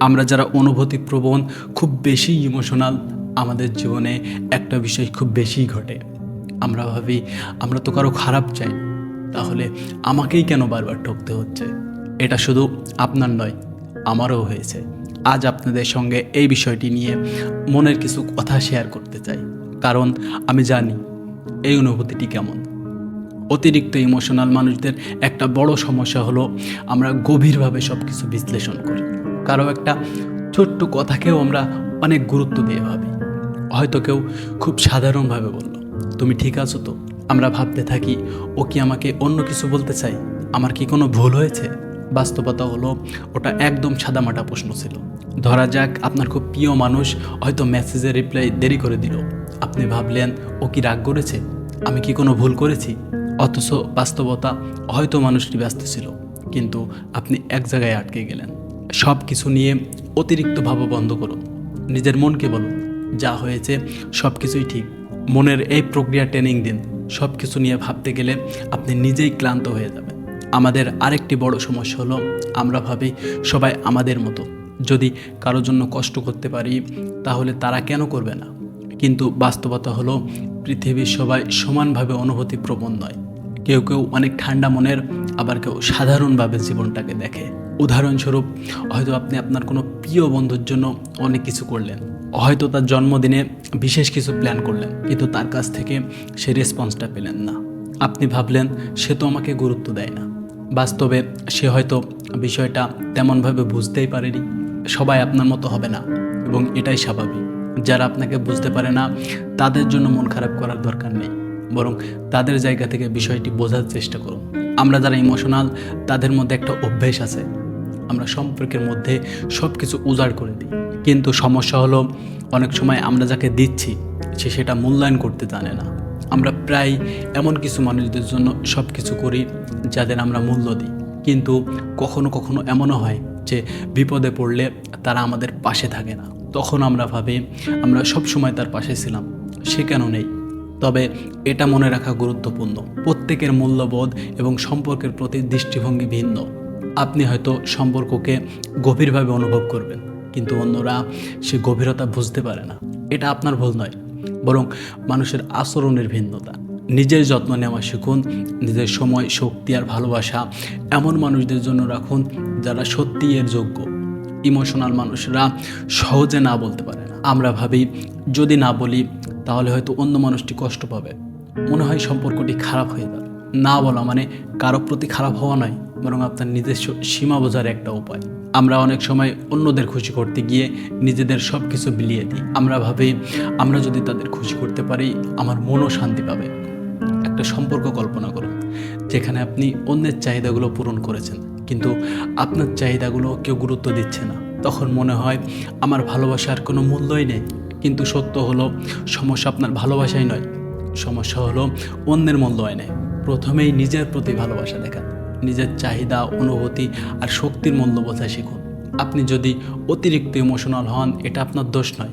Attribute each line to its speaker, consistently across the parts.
Speaker 1: আমরা যারা অনুভূতি প্রবণ খুব বেশি ইমোশনাল আমাদের জীবনে একটা বিষয় খুব বেশিই ঘটে। আমরা ভাবি, আমরা তো কারও খারাপ চাই, তাহলে আমাকেই কেন বারবার ঠকতে হচ্ছে? এটা শুধু আপনার নয়, আমারও হয়েছে। আজ আপনাদের সঙ্গে এই বিষয়টি নিয়ে মনের কিছু কথা শেয়ার করতে চাই। কারণ আমি জানি এই অনুভূতিটি কেমন। অতিরিক্ত ইমোশনাল মানুষদের একটা বড় সমস্যা হলো আমরা গভীরভাবে সব কিছু বিশ্লেষণ করি। কারও একটা ছোট্ট কথাকেও আমরা অনেক গুরুত্ব দিয়ে ভাবি। হয়তো কেউ খুব সাধারণভাবে বলল, তুমি ঠিক আছো তো? আমরা ভাবতে থাকি, ও কি আমাকে অন্য কিছু বলতে চাই আমার কি কোনো ভুল হয়েছে? বাস্তবতা হলো, ওটা একদম সাদামাটা প্রশ্ন ছিল। ধরা যাক, আপনার খুব প্রিয় মানুষ হয়তো মেসেজের রিপ্লাই দেরি করে দিল। আপনি ভাবলেন, ও কি রাগ করেছে? আমি কি কোনো ভুল করেছি? অথচ বাস্তবতা হয়তো মানুষটি ব্যস্ত ছিল, কিন্তু আপনি এক জায়গায় আটকে গেলেন। সব কিছু নিয়ে অতিরিক্ত ভাবা বন্ধ করুন। নিজের মনকে বলুন, যা হয়েছে সব কিছুই ঠিক। মনের এই প্রক্রিয়া ট্রেনিং দিন। সব কিছু নিয়ে ভাবতে গেলে আপনি নিজেই ক্লান্ত হয়ে যাবেন। আমাদের আরেকটি বড় সমস্যা হলো, আমরা ভাবি সবাই আমাদের মতো। যদি কারোর জন্য কষ্ট করতে পারি, তাহলে তারা কেন করবে না? কিন্তু বাস্তবতা হলো, পৃথিবীর সবাই সমানভাবে অনুভূতি প্রবণ নয়। কেউ কেউ অনেক ঠান্ডা মনের, আবার কেউ সাধারণভাবে জীবনটাকে দেখে। উদাহরণস্বরূপ, হয়তো আপনি আপনার কোনো প্রিয় বন্ধুর জন্য অনেক কিছু করলেন। হয়তো তার জন্মদিনে বিশেষ কিছু প্ল্যান করলেন, কিন্তু তার কাছ থেকে সে রেসপন্সটা পেলেন না। আপনি ভাবলেন, সে তো আমাকে গুরুত্ব দেয় না। বাস্তবে সে হয়তো বিষয়টা তেমনভাবে বুঝতেই পারেনি। সবাই আপনার মতো হবে না, এবং এটাই স্বাভাবিক। যারা আপনাকে বুঝতে পারে না, তাদের জন্য মন খারাপ করার দরকার নেই। বরং তাদের জায়গা থেকে বিষয়টি বোঝার চেষ্টা করুন। আমরা যারা ইমোশনাল তাদের মধ্যে একটা অভ্যেস আছে। আমরা সম্পর্কের মধ্যে সব কিছু উজাড় করে দিই। কিন্তু সমস্যা হলো, অনেক সময় আমরা যাকে দিচ্ছি, সে সেটা মূল্যায়ন করতে জানে না। আমরা প্রায় এমন কিছু মানুষদের জন্য সব কিছু করি, যাদের আমরা মূল্য দিই। কিন্তু কখনো কখনো এমনও হয় যে বিপদে পড়লে তারা আমাদের পাশে থাকে না। তখন আমরা ভাবি, আমরা সব সময় তার পাশে ছিলাম, সে কেন নেই? তবে এটা মনে রাখা গুরুত্বপূর্ণ। প্রত্যেকের মূল্যবোধ এবং সম্পর্কের প্রতি দৃষ্টিভঙ্গি ভিন্ন। আপনি হয়তো সম্পর্ককে গভীরভাবে অনুভব করবেন, কিন্তু অন্যরা সে গভীরতা বুঝতে পারে না। এটা আপনার ভুল নয়, বরং মানুষের আচরণের ভিন্নতা। নিজের যত্ন নেওয়া শিখুন, নিজের সময়, শক্তি আর ভালোবাসা এমন মানুষদের জন্য রাখুন যারা সত্যিই এর যোগ্য। ইমোশনাল মানুষরা সহজে না বলতে পারে না। আমরা ভাবি, যদি না বলি, তাহলে হয়তো অন্য মানুষটি কষ্ট পাবে। মনে হয় সম্পর্কটি খারাপ হয়ে যাবে। না বলা মানে কারও প্রতি খারাপ হওয়া নয়। বরং আপনার নিজস্ব সীমা বোঝার একটা উপায়। আমরা অনেক সময় অন্যদের খুশি করতে গিয়ে নিজেদের সব কিছু বিলিয়ে দিই। আমরা ভাবি, আমরা যদি তাদের খুশি করতে পারি, আমার মনও শান্তি পাবে। একটা সম্পর্ক কল্পনা করুন, যেখানে আপনি অন্যের চাহিদাগুলো পূরণ করেছেন, কিন্তু আপনার চাহিদাগুলো কেউ গুরুত্ব দিচ্ছে না। তখন মনে হয়, আমার ভালোবাসার কোনো মূল্যই নেই। কিন্তু সত্য হলো, সমস্যা আপনার ভালোবাসাই নয়। সমস্যা হলো অন্যের মূল্যই মূল্যায়নে প্রথমেই নিজের প্রতি ভালোবাসা দেখান। নিজের চাহিদা, অনুভূতি আর শক্তির মূল্য বোঝা শিখুন। আপনি যদি অতিরিক্ত ইমোশনাল হন, এটা আপনার দোষ নয়,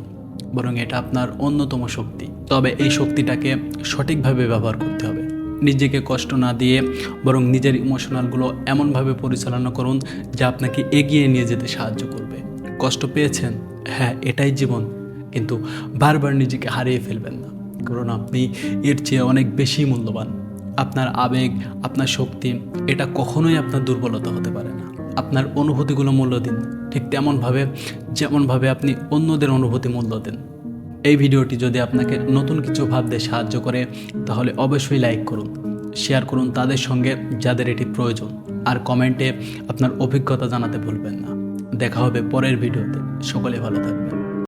Speaker 1: বরং এটা আপনার অন্যতম শক্তি। তবে এই শক্তিটাকে সঠিকভাবে ব্যবহার করতে হবে। নিজেকে কষ্ট না দিয়ে বরং নিজের ইমোশনালগুলো এমনভাবে পরিচালনা করুন, যা আপনাকে এগিয়ে নিয়ে যেতে সাহায্য করবে। কষ্ট পেয়েছেন? হ্যাঁ এটাই জীবন। কিন্তু বারবার নিজেকে হারিয়ে ফেলবেন না। কারণ আপনি এর চেয়ে অনেক বেশি মূল্যবান। আপনার আবেগ, আপনার শক্তি, এটা কখনোই আপনার দুর্বলতা হতে পারে না। আপনার অনুভূতিগুলো মূল্য দিন। ঠিক তেমনভাবে, যেমনভাবে আপনি অন্যদের অনুভূতি মূল্য দেন। এই ভিডিওটি যদি আপনাকে নতুন কিছু ভাবতে সাহায্য করে, তাহলে অবশ্যই লাইক করুন, শেয়ার করুন তাদের সঙ্গে যাদের এটি প্রয়োজন। আর কমেন্টে আপনার অভিজ্ঞতা জানাতে ভুলবেন না। দেখা হবে পরের ভিডিওতে। সকলে ভালো থাকবেন।